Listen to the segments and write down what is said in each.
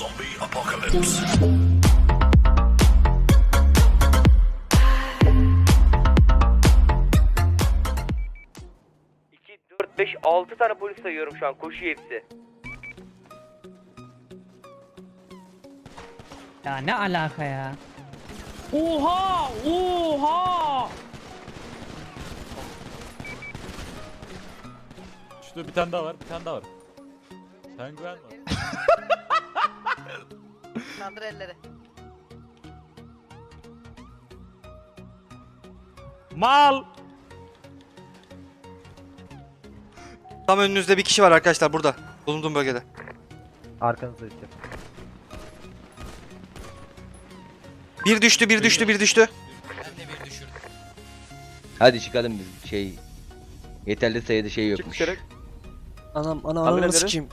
Zombie apocalypse. 2, 4, 5, 6 tane polis sayıyorum şu an. Koşuyor hepsi. Ya ne alaka ya? Oha! Oha! Şurada bir tane daha var, bir tane daha var. Penguen var. Kaldır elleri. Mal! Tam önünüzde bir kişi var arkadaşlar burada. Bulunduğum bölgede. Arkanızda işte. Bir düştü, bir düştü, bir düştü. Hadi çıkalım biz şey. Yeterli sayıda şey yokmuş. Anam, ana, Kaldır ananı elleri. sikeyim.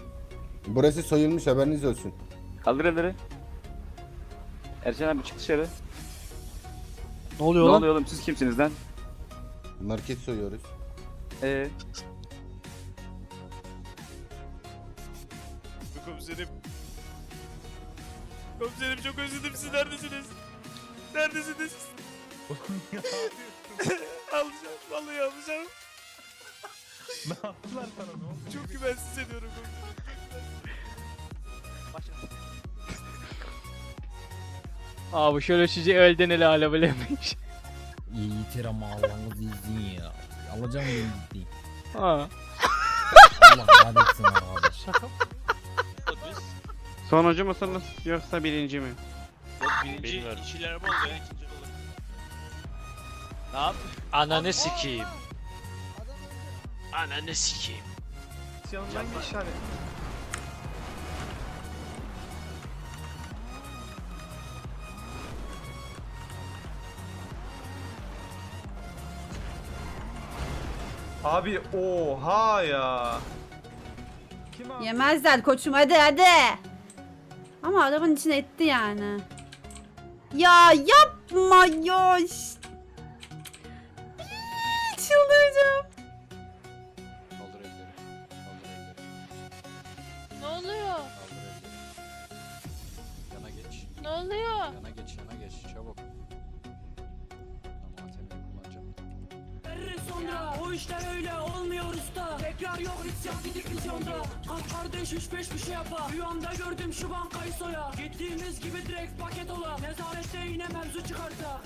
Burası soyulmuş haberiniz olsun. Kaldır elleri. Ercan abi çık dışarı. Ne oluyor Ne lan? oluyor oğlum siz kimsiniz lan? Market soyuyoruz. Ee. Komiserim. Komiserim çok özledim sizi. Neredesiniz? Neredesiniz? alacağım. Vallahi alacağım. ne yaptılar sana ne oldu? Çok güvensiz hissediyorum komiserim. Abi şöyle sizi elden ele alevlemiş. Yiğitir ama Allah'ınız izin ya. Alacağım beni ciddi. Ha. Allah kahretsin abi. Şaka Sonuncu musunuz yoksa birinci mi? Birinci işçiler oldu ya. ikinci olur. Ne yap? Ananı sikeyim. Ananı sikeyim. Yanından geç. Abi oha ya. Yemezler koçum hadi hadi. Ama adamın içine etti yani. Ya yapma ya. O işler öyle olmuyor usta. Tekrar yok isyan gidip vizyonda. Kalk kardeş üç beş bir şey yapar. Rüyamda gördüm şu bankayı soya. Gittiğimiz gibi direkt paket ola. Nezarette yine mevzu çıkarsa.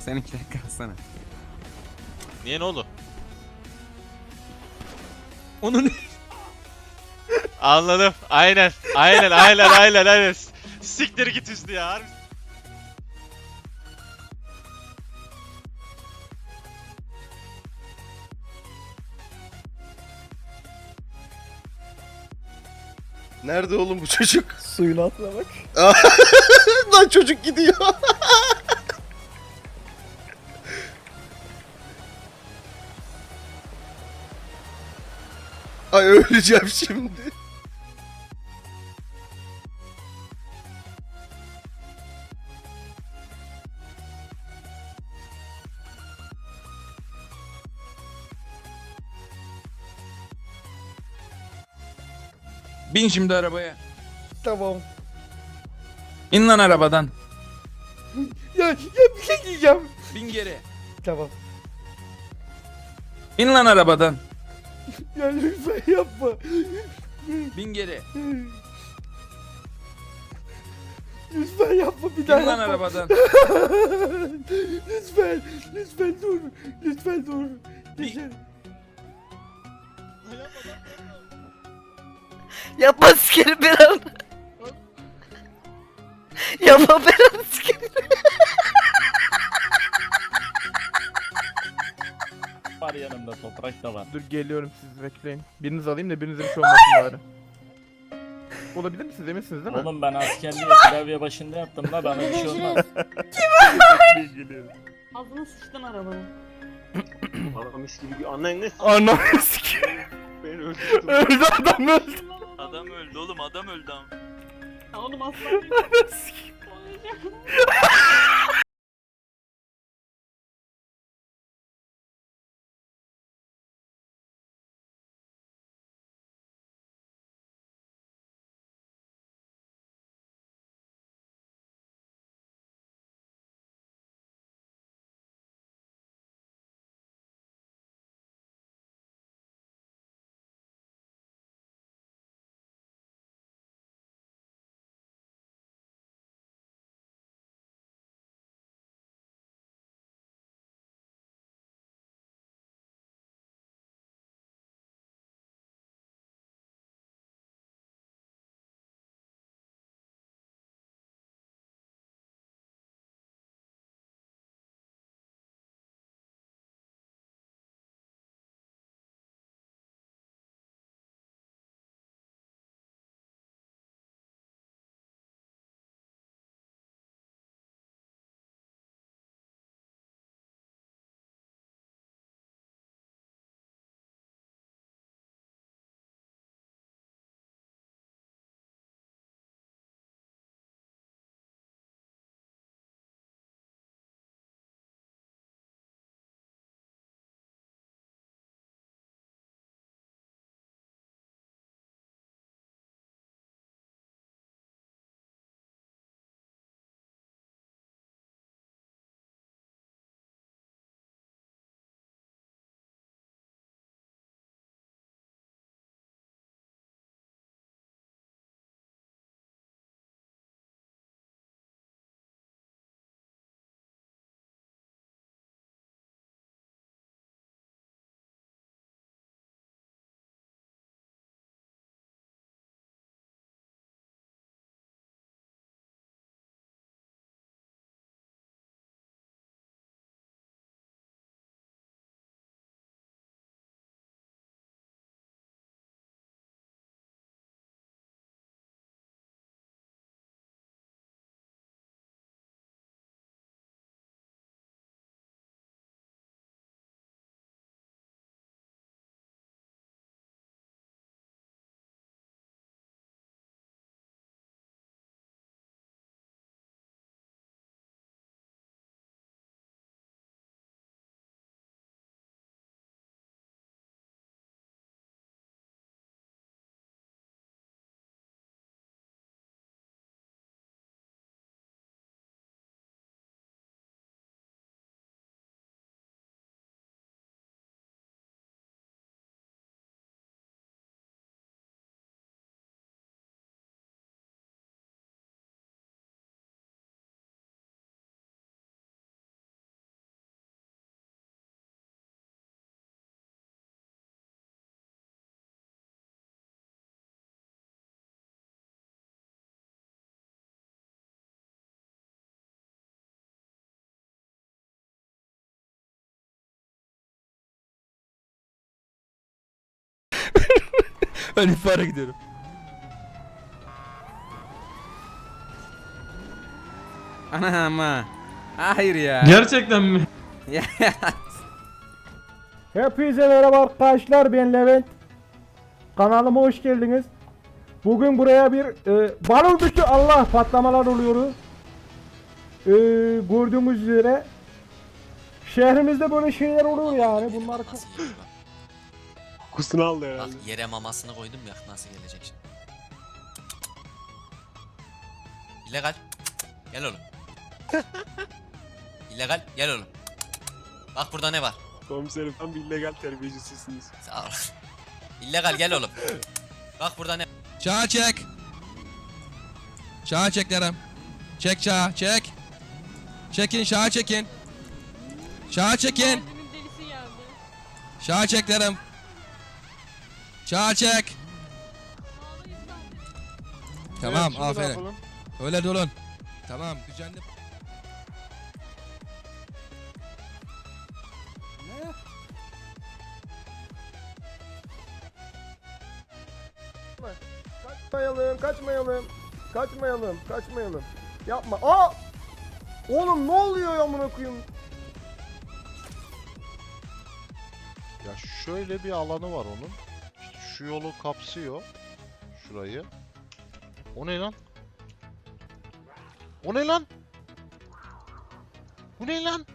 Seninkiler kalsana. Niye ne oldu? Onun Anladım. Aynen. Aynen aynen aynen aynen. Siktir git üstü ya. harbi. Nerede oğlum bu çocuk? Suyun altına bak. Lan çocuk gidiyor. Ay öleceğim şimdi. Bin şimdi arabaya. Tamam. İn lan arabadan. Ya, ya bir şey diyeceğim. Bin geri. Tamam. İn lan arabadan. Ya lütfen yapma. Bin geri. Lütfen yapma bir İn daha lan yapma. arabadan. lütfen. Lütfen dur. Lütfen dur. Lütfen. Yapma sikerim ben onu. Yapma ben onu sikerim. var yanımda toprak da var. Dur geliyorum siz bekleyin. Biriniz alayım da birinize bir şey olmasın bari. Olabilir mi siz eminsiniz değil mi? Oğlum ben askerliği klavye başında yaptım da bana bir şey olmaz. Ağzına sıçtın arabanın. Anam sikeyim. Öldü adam öldü. Adam öldü oğlum adam öldü ama. Oğlum aslan. Sikeyim. ben ifara gidiyorum. Ana ama. Hayır ya. Gerçekten mi? Hepinize merhaba arkadaşlar ben Levent. Kanalıma hoş geldiniz. Bugün buraya bir e, balon düştü Allah patlamalar oluyor. E, gördüğümüz üzere şehrimizde böyle şeyler oluyor yani bunlar çok Kusunu aldı herhalde. Yere mamasını koydum ya nasıl gelecek şimdi? İllegal. Gel oğlum. İllegal gel oğlum. Bak burada ne var? Komiserim tam bir illegal terbiyecisisiniz. Sağ ol. İllegal gel oğlum. Bak burada ne? Çağı çek. Çağı çek derim. Çek çağı çek. Çekin çağı çekin. Çağı çekin. delisi geldi. Çağı çek derim. Çek. Tamam aferin. Öyle durun. Tamam düzenli. Kaçmayalım, kaçmayalım. Kaçmayalım, kaçmayalım. Yapma. Aa! Oğlum ne oluyor ya amına koyayım? Ya şöyle bir alanı var onun. Şu yolu kapsıyor. Şurayı. O ne lan? O ne lan? Bu ne lan?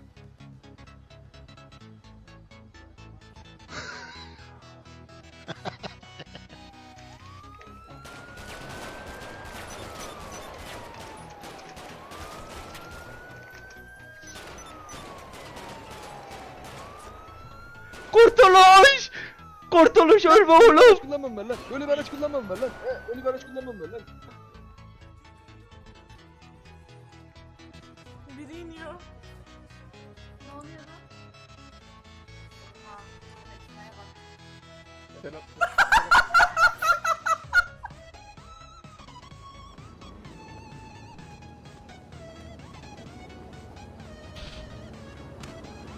Kurtuluş! Kurtuluş ölme oğlum! Kullanmam ben lan. Öyle bir araç kullanmam ben lan. He, öyle bir araç kullanmam ben lan. Biri iniyor. Ne oluyor lan?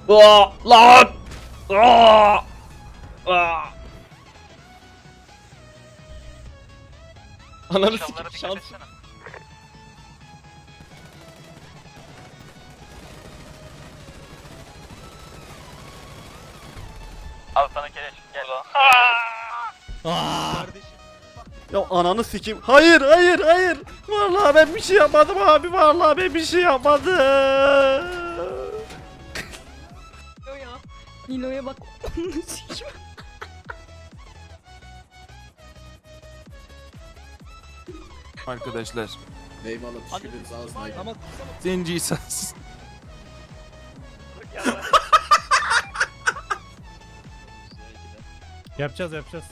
Aa, lan! Aa! Aa! Ananı sikeyim şans. Al sana keleş gel. Ya ananı sikim. Hayır hayır hayır. Vallahi ben bir şey yapmadım abi. Vallahi ben bir şey yapmadım. ya. Nilo'ya bak. Arkadaşlar. Teşekkür sağ olsun. Ama zenci. Yapacağız yapacağız.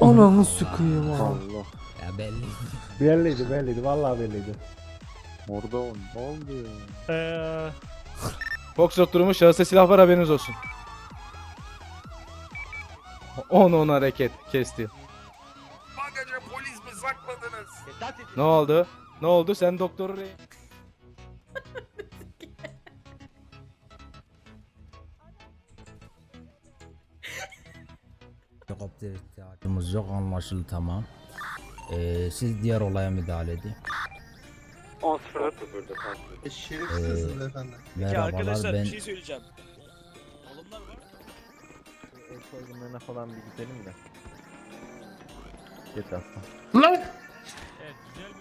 Ananı sıkıyım Allah. Ya belli. Belliydi belliydi vallahi belliydi. Orada o ne oldu ya? Eee Foxtrot durumu şahısta silah var haberiniz olsun. 10 10 hareket kesti. Mi sakladınız? Ne oldu? Ne oldu? Sen doktoru re- Helikopter ihtiyacımız yok anlaşıldı tamam. Ee, siz diğer olaya müdahale edin. 10 0 Ee, efendim. merhabalar ben şey söyleyeceğim. Oğlumlar var. el soygunlarına falan bir gidelim de. Yeter.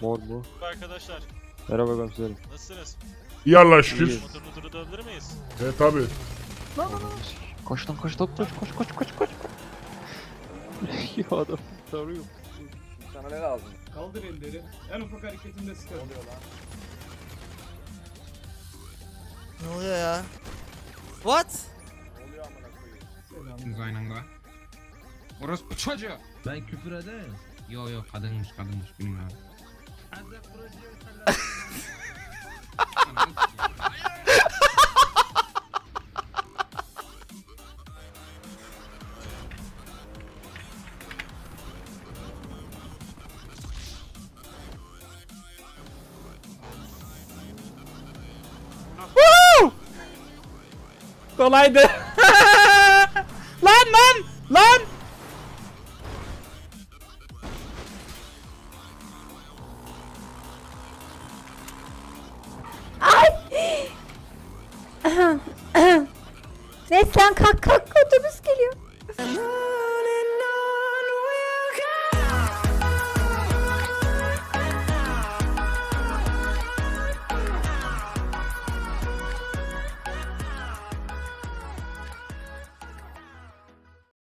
Mor bu. Arkadaşlar Merhaba komiserim. nasılsınız? İyi Allah şükür. Motorunu durdurabilir miyiz? E tabi. Koş lan koş doktor koş koş koş koş. ya adam sarıyor. Sana ne lazım? Kaldır elleri. En ufak hareketinde sıkar. Ne oluyor ya? What? Orospu çocuğu. Ben küfür ederim. Yo yo kadınmış kadınmış bilmiyorum. Kolaydı. Sen kalk kalk otobüs geliyor.